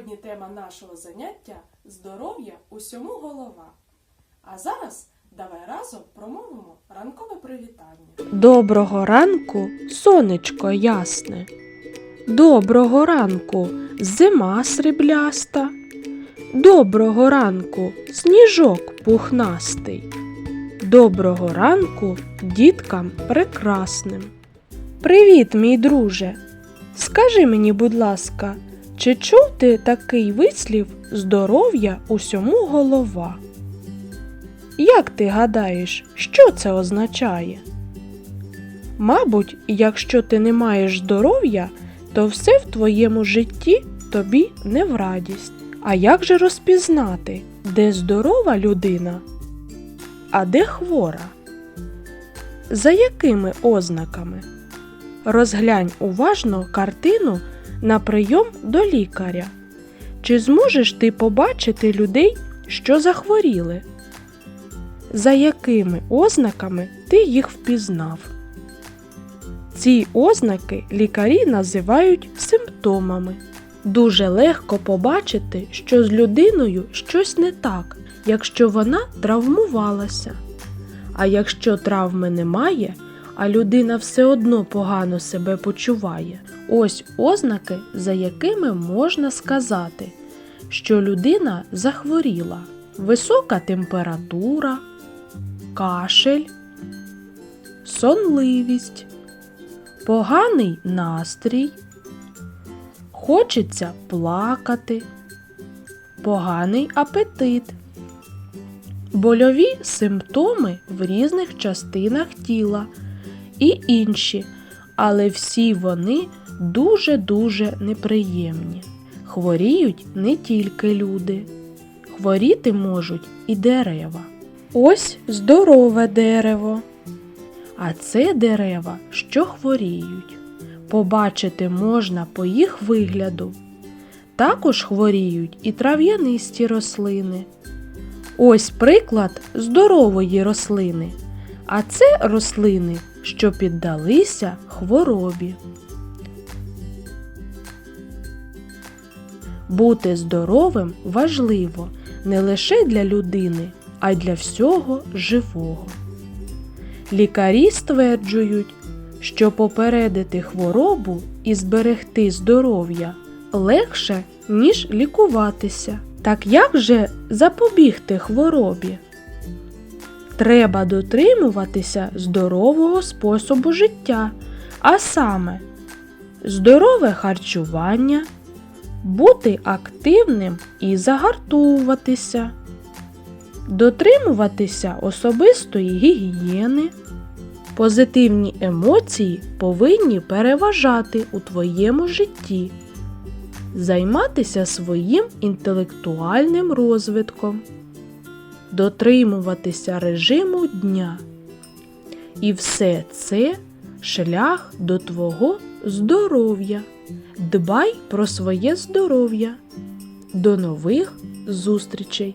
Сьогодні тема нашого заняття здоров'я усьому голова. А зараз давай разом промовимо ранкове привітання. Доброго ранку, сонечко ясне. Доброго ранку, зима срібляста. Доброго ранку, сніжок пухнастий. Доброго ранку діткам прекрасним. Привіт, мій друже. Скажи мені, будь ласка, чи чув ти такий вислів здоров'я усьому голова? Як ти гадаєш, що це означає? Мабуть, якщо ти не маєш здоров'я, то все в твоєму житті тобі не в радість. А як же розпізнати, де здорова людина, а де хвора? За якими ознаками? Розглянь уважно картину на прийом до лікаря. Чи зможеш ти побачити людей, що захворіли? За якими ознаками ти їх впізнав? Ці ознаки лікарі називають симптомами. Дуже легко побачити, що з людиною щось не так, якщо вона травмувалася. А якщо травми немає, а людина все одно погано себе почуває, ось ознаки, за якими можна сказати, що людина захворіла, висока температура, кашель, сонливість, поганий настрій, хочеться плакати, поганий апетит, больові симптоми в різних частинах тіла і інші, але всі вони дуже-дуже неприємні. Хворіють не тільки люди, хворіти можуть і дерева. Ось здорове дерево. А це дерева, що хворіють. Побачити можна по їх вигляду. Також хворіють і трав'янисті рослини. Ось приклад здорової рослини. А це рослини, що піддалися хворобі. Бути здоровим важливо не лише для людини, а й для всього живого. Лікарі стверджують, що попередити хворобу і зберегти здоров'я легше, ніж лікуватися. Так як же запобігти хворобі? Треба дотримуватися здорового способу життя, а саме здорове харчування, бути активним і загартовуватися, дотримуватися особистої гігієни. Позитивні емоції повинні переважати у твоєму житті, займатися своїм інтелектуальним розвитком, дотримуватися режиму дня. І все це шлях до твого здоров'я. Дбай про своє здоров'я. До нових зустрічей!